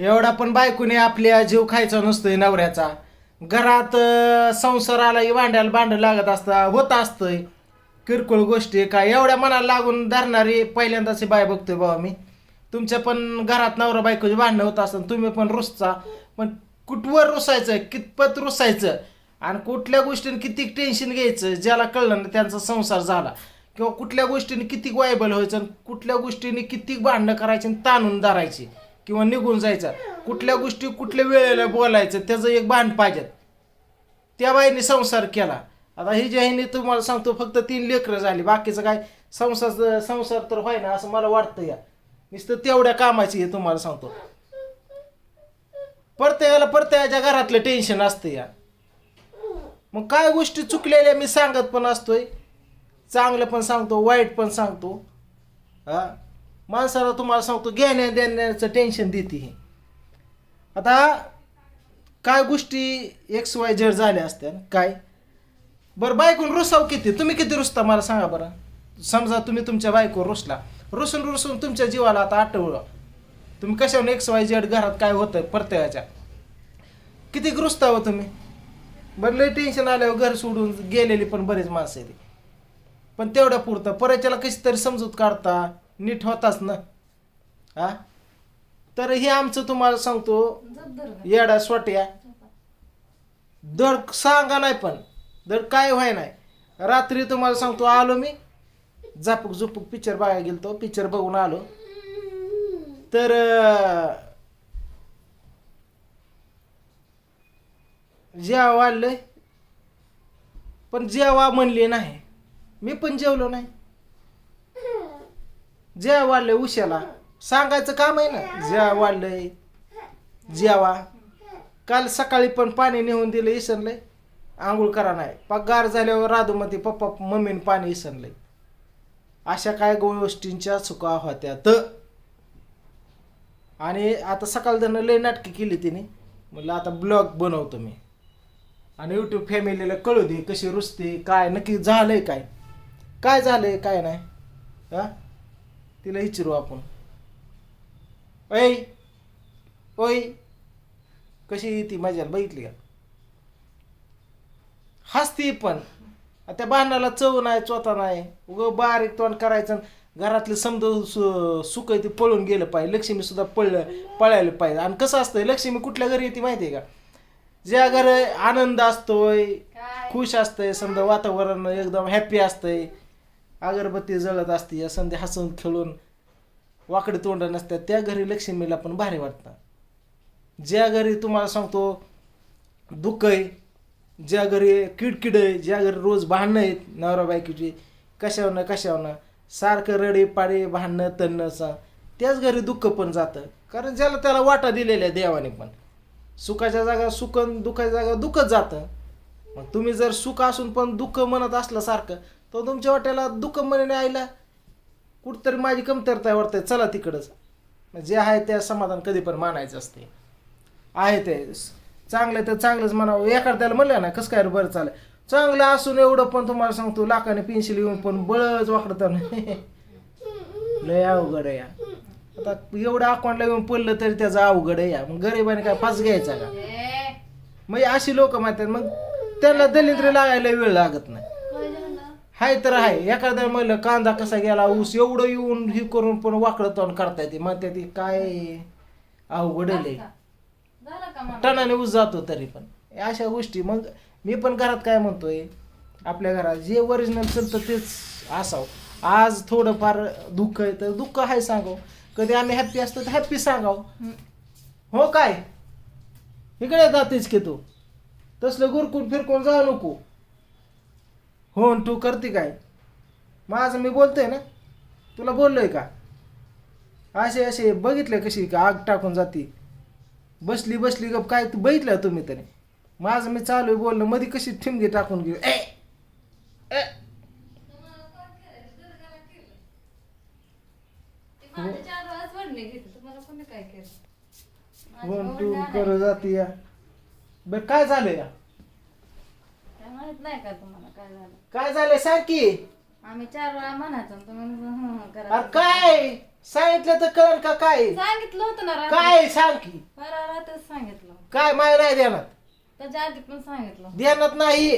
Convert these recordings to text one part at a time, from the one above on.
एवढा पण बायकोने आपल्या जीव खायचा नसतोय नवऱ्याचा. घरात अं, संसाराला भांड्याला भांड लागत असता होत असतंय. किरकोळ गोष्टी काय एवढ्या मनाला लागून धरणारी पहिल्यांदाच बाय बघतोय बाबा मी. तुमच्या पण घरात नवरा बायकोची भांडणं होत असतात तुम्ही पण रुसचा पण कुठवर रुसायचं? कितपत रुसायचं? आणि कुठल्या गोष्टीने किती टेन्शन घ्यायचं? ज्याला कळलं ना त्यांचा संसार झाला. किंवा कुठल्या गोष्टीने किती वायबल व्हायचं? आणि कुठल्या गोष्टीने किती भांडणं करायची आणि ताणून धरायची? किंवा निघून जायचं. कुठल्या गोष्टी कुठल्या वेळेला बोलायचं त्याचं एक भान पाहिजेत. त्या बाईने संसार केला. आता ही ज्या तुम्हाला सांगतो फक्त तीन लेकरं झाली. बाकीचं काय संसार संसार तर होय ना असं मला वाटतं या. नुसतं तेवढ्या कामाची हे तुम्हाला सांगतो. प्रत्येकाला प्रत्येकाच्या घरातलं टेन्शन असतं या. मग काय गोष्टी चुकलेल्या मी सांगत पण असतोय. चांगलं पण सांगतो वाईट पण सांगतो. हा? माणसाला तुम्हाला सांगतो घेण्या देण्याचं टेन्शन देते ही. आता काय गोष्टी एक्स वाय झेड झाल्या असत्या काय? बरं बायकून रुसाव किती? तुम्ही किती रुसता? मला सांगा बरं. समजा तुम्ही तुमच्या बायकोवर रुसला. रुसून रुसून तुमच्या जीवाला आता आठवलं. तुम्ही कशावर एक्स वाय झेड घरात काय होतं प्रत्येकाच्या किती रुसता हो तुम्ही? बरं लय टेन्शन आल्यावर घर सोडून गेलेली पण बरेच माणसं आहेत. पण तेवढ्या पुरतं. परच्याला कशी तरी समजूत काढता? नीट होताच ना? हा? तर हे आमचं तुम्हाला सांगतो. येडा सोट्या. दर सांगा नाही पण दर काय व्हाय नाही. रात्री तुम्हाला सांगतो आलो मी. झापूक झुपूक पिक्चर बघायला गेलतो पिक्चर बघून आलो. तर जेवा वाढलंय पण जेवा म्हणले नाही मी पण जेवलो नाही. ज्या वाढलंय उशाला. सांगायचं काम आहे ना? ज्या वाढलंय जेवा. काल सकाळी पण पाणी नेऊन दिलं इसनलंय आंघोळ करा नाही. पगार झाल्यावर राधूमध्ये पप्पा मम्मीन पाणी इसनलंय अशा काय गोष्टींच्या चुका होत्या तर आणि आता सकाळ त्यानं लय नाटकी केली तिने. म्हटलं आता ब्लॉग बनवतो मी. आणि यूट्यूब फॅमिलीला कळू दे कशी रुचते काय नक्की झालंय काय? काय झालंय काय नाही? हा? तिला विचारू आपण. ओय ओय कशी ती मजा बघितली का? हसती पण. त्या भांडणाला चव नाही चोता नाही. उग बारीक तोंड करायचं घरातले समज सु सुख ते पळून गेलं पाहिजे. लक्ष्मी सुद्धा पळलं पळायला पाहिजे. आणि कसं असतंय लक्ष्मी कुठल्या घरी येते माहिती आहे का? ज्या घरी आनंद असतोय खुश असतंय समजा वातावरण एकदम हॅपी असतंय. अगरबत्ती जळत असते या संध्या हसून खेळून वाकडे तोंड नसतात त्या घरी लक्ष्मीला पण भारी वाटतं. ज्या घरी तुम्हाला सांगतो दुःख आहे ज्या घरी किडकिड आहे ज्या घरी रोज भांडणं आहेत नवरा बायकीची कशावर ना सारखं रडे पाडे भांडणं तणणं त्याच घरी दुःख पण जातं. कारण ज्याला त्याला वाटा दिलेल्या आहे देवाने पण. सुखाच्या जागा सुख दुःखाच्या जागा दुःखच जातं. मग तुम्ही जर सुख असून पण दुःख म्हणत असलं सारखं तर तुमच्या वाट्याला दुःख म्हणणे आईला. कुठतरी माझी कमतरता वाटते चला तिकडंच. जे आहे त्या समाधान कधी पण मानायचं असते. आहे ते. चांगलं तर चांगलंच म्हणावं. एखाद्याला म्हणलं ना कसं काय बरं चालेल चांगलं असून एवढं पण तुम्हाला सांगतो लाखाने पेन्सिल येऊन पण बळच वाकडतं लय अवघड आहे या. आता एवढं अकाउंटला येऊन पडलं तरी त्याचं अवघड आहे या. मग गरिबाने काय फास घ्यायचा का? मग अशी लोक म्हणतात मग त्यांना दलिंद्र लागायला वेळ लागत नाही. हाय तर आहे एखाद्या म्हणलं कांदा कसा गेला ऊस एवढं येऊन हे करून पण वाकडं तोंड करता येते म्हणते ती काय अवघड आहे. टनाने ऊस जातो तरी पण. अशा गोष्टी. मग मी पण घरात काय म्हणतोय आपल्या घरात जे ओरिजिनल चालतं तेच असावं. आज थोडंफार दुःख आहे तर दुःख आहे सांगाव. कधी आम्ही हॅप्पी असतो तर हॅप्पी सांगाव. हो काय? इकडे जातेच की तू. तसलं गुरकून फिरकून जाऊ नको. हो तू करते काय? माझं मी बोलतोय ना? तुला बोललोय का? असे असे बघितले कशी का आग टाकून जाती. बसली बसली गप काय तू बघितलं तुम्ही तरी. माझं मी चालू आहे बोलणं मध्ये कशी ठिमगी टाकून घेऊ ए! ए. वन टू कर जाती या. बरं काय झालं या? माहीत नाही का तुम्हाला काय झालं? काय झालंय सांग की. आम्ही चार वेळा म्हणायचो आणि तुम्ही हं हं करा. अरे काय? सांगितलं तर कळण का काय? सांगितलं होतं ना रात्री. काय सांग की? रात्रीच सांगितलं. काय माय नाही देणार त्याच्या आधी पण सांगितलं. देणार नाही.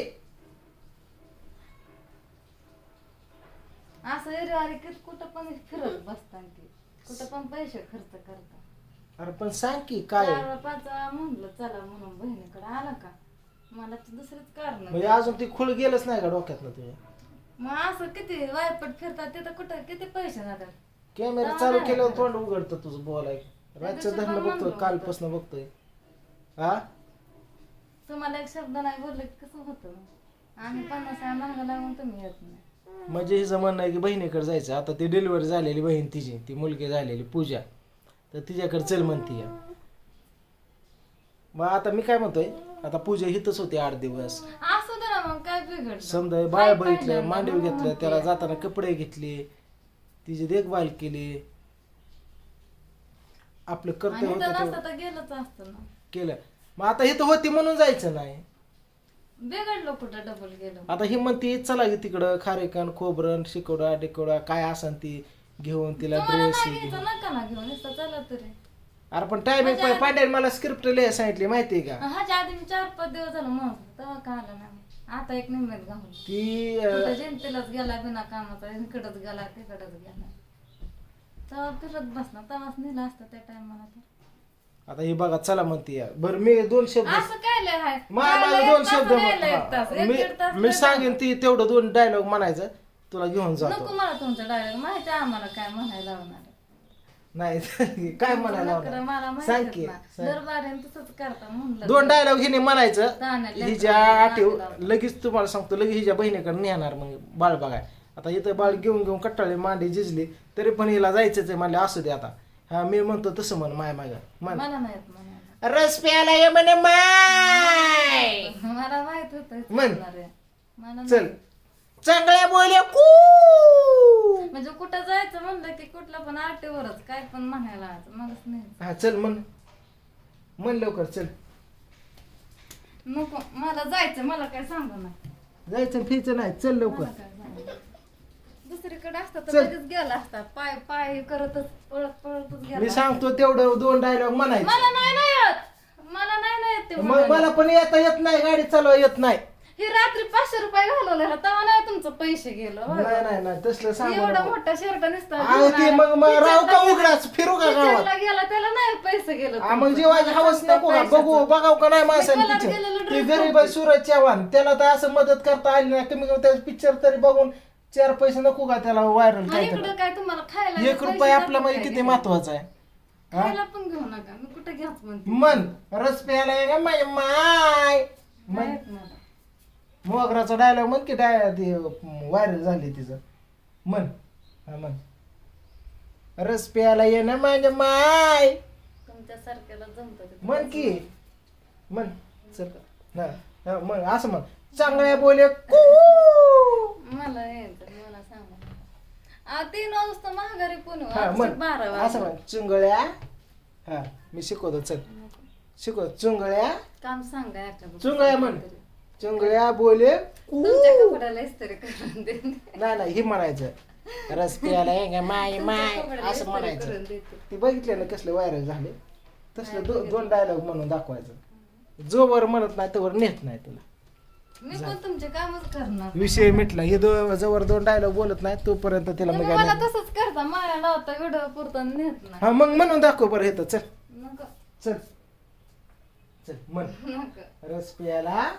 असं एरिवारी कुठं पण फिरत बसता ते. कुठं पण पैसे खर्च करता. अरे पण सांग की काय? चार पाच वेळा म्हणलं चला म्हणून बहिणीकडे आला का? मला तर दुसरेच कारण म्हणजे अजून ती खुळ गेलंच नाही का डोक्यात तुझ्या मग असं किती वायपट फिरतात तिथं कुठं किती पैसे जातात? कॅमेरा चालू केल्यावर तोंड उघडतं तुझं बोलाय रातचं दिवशी धरणं बघतोय कालपासून बघतोय. हा तुम्हाला एक शब्द नाही बोलले की कसं होतं? आम्ही पन्नास मागं लागून तुम्ही येत नाही. म्हणजे हिचं म्हणणं आहे की बहिणीकडे जायचं. आता ती डिलिव्हरी झालेली बहीण तिची ती मुलगी झालेली पूजा. तर तिच्याकडे चल म्हणती मग आता मी काय म्हणतोय? आता पूजा हिथच होती आठ दिवस. असू मग काय समजा बाळ बघितलं मांडव घेतलं त्याला जाताना कपडे घेतले तिची देखभाल केली. आपलं कर्तव्य आणि होतं तर गेलंच असतं ना. केलं. मग आता इथं होती म्हणून जायचं नाही. बिघडलं कुठं डबल गेलं. आता ही म्हणते चला की तिकडं खारेकण खोबरं शिकोडा डिकोडा काय असन ती घेऊन तिला तुम्हाला ड्रेस नाही घ्यायचं नका ना घेऊन नुसतं चला तरी. अरे पण टायमिंग पांड्याने मला स्क्रिप्ट लिहाय सांगितली माहितीये का? ह्याच्या आधी मी चार पाच दिवस झालं होते, तेव्हा का आलं नाही. आता एक निमित्त घालून. ती अं, कुठं जयंतीलाच गेला बिना कामाचा इकडंच गेला तिकडंच गेला. तेव्हा फिरत बसला तेव्हाच नेला असतं त्या टायमाला तर. आता ही बघा चला म्हणते या. बरं मी दोन शब्द असं काय लय हाय? मा- जायला माझं एक दोन तास, शब्द यायला एक तास. एक दीड तास मी सांगेन ती तेवढं दोन डायलॉग म्हणायचं तुला घेऊन नको जातो मला तुमचं डायरेक्ट माहिती आहे आम्हाला काय म्हणायला लावणार. आहे. नाही काय म्हणायला लावणार? सांग की सांग. दोन डायलॉग हिने म्हणायचं हिच्या लेकराला आठव. लगेच तुम्हाला सांगतो लगेच हिच्या बहिणीकडे नेणार मग बाळ बघाय. आता इथं बाळ घेऊन घेऊन कट्टाळे मांडी झिजली तरी पण हिला जायचंच आहे म्हणले असू दे आता. हा मी म्हणतो तसं म्हण माय म्हण. मला रस प्यायला ये म्हणे माय! मला माहीत होत म्हण. चल. चांगल्या बोले कू! की कुठलं पण आटेवरच काय पण म्हणायला. मगच नाही. हा चल म्हण म्हण लवकर चल. नको मला जायचं मला काय सांगू ना जायचं फिरायचं नाही चल लवकर. मला काय सांगू दुसरीकडे असता तर चल. लगेच गेला असता. पाय पाय करतच पळत पळतच मी गेला सांगतो तेवढं दोन डायलॉग म्हणायचे. मला नाही ना येत. मला नाही ना येत ते मग म्हणायला. मला पण येता येत नाही गाडी चालवा येत नाही. हे रात्री पाचशे रुपये घालवलेला तेव्हा नाही तुमचं पैसे गेलं. नाही नाही नाही तसलं सांग एवढा मोठा शर्ट नसता अहो ते मग मग राव का उघडाच? फिरू का गावात? गेला त्याला नाही पैसे गेलं हा, मग हवस नको का बघू बघाव का नाही माणसाने कलर पिक्चर गेलेलं ते dress गरीब आहे सूरज चव्हाण त्याला तर असं मदत करता आली नाही. कमी कमी पिक्चर तरी बघून चार पैसे नको का त्याला व्हायरल काय इकडं काय तुम्हाला खायला एक पैसे रुपये आपला म्हणजे किती? महत्त्वाचा आहे? हा? खायला पण घेऊ नका. मी कुठे घ्याच म्हणते? मन रस प्यायला ये का? माय माय. मन माहीत मला. मोगराचा डायलॉग म्हण की डाय ते व्हायरल झाली तिचं. मन हा मन रस प्यायला ये ना माझ्या माय. तुमच्या सारख्याला जमत म्हण की. म्हण. चल. हा, हा, म्हण. असं म्हण. चांगल्या बोले कू. मला यायचं मला सांगा. तीन वाजता महागारी पुणे हा. म्हण. बारा असं वाजता म्हण. चुंगळ्या. हा मी शिकवतो. चल. शिकव. चुंगळ्या. काम सांगा. चुंगळ्या म्हण. चुंगळ्या बोले कू तुमच्या कपड्याला इस्त्री करून दे. नाही नाही हे म्हणायचं. रस प्यायला ये माय माय कपड्याला असं इस्त्री म्हणायचं. करून देते ती बघितले ना कसले व्हायरल झाले? तसले दो, दोन डायलॉग म्हणून दाखवायचं. जोवर म्हणत नाही तोवर नेत नाही तुला. मी पण तुमचे कामच करणार विषय मिटला. हे दो जवळ दोन डायलॉग बोलत नाही तोपर्यंत तिला तुम्ही मग मला तसंच करता. माया लावता व्हिडिओ पुरता नेत नाही. हा मग म्हणून दाखव बरं येतं चल. नको. चल. चल म्हण. नको. रस प्यायला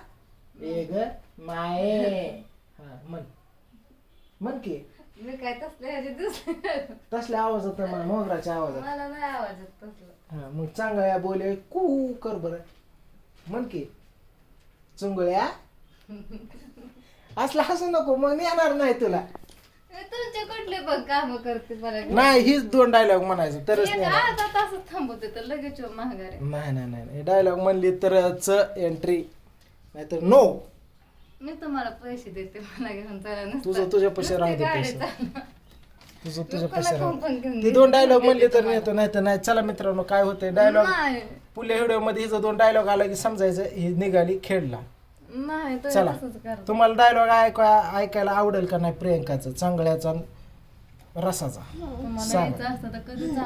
ए ग माये. हा म्हण. म्हण की. मी काय तसले ह्याचे दिवस तसल्या आवाज होता मला मोगराच्या आवाजात. मला नाही आवाज येत तसलं. हा मग चांगल्या बोले कू कर बरं. म्हण की. चुंगळ्या? असलं हसू नको मग येणार नाही तुला. मी तुमचे कुठले पण काम करते मला. नाही हीच दोन डायलॉग म्हणायचं तरच एक नाही अर्धा थांबवते तर लगेच येऊ महागारी नाही नाही नाही डायलॉग म्हणली तरच एंट्री नाहीतर नो मी तुम्हाला पैसे देते मला घेऊन चला नुसतं- तुझं तुझ्या पैसे राहू दे नुसती पैसे. चालवा. तुझं तुझ्या पैसे राहू ती. दोन डायलॉग म्हणले तर नेतो नाही तर नाही चला मित्रांनो काय होतंय? डायलॉग नाही. पुढल्या व्हिडिओमध्ये हिचा दोन डायलॉग आला की समजायचं ही निघाली खेळला. नाही तो चला. तसंच तुम्हाला डायलॉग ऐका ऐकायला आवडेल का नाही प्रियंकाचं चांगल्याचा रसाचा? तुम्हाला सांग. यायचं असतं तर कधीच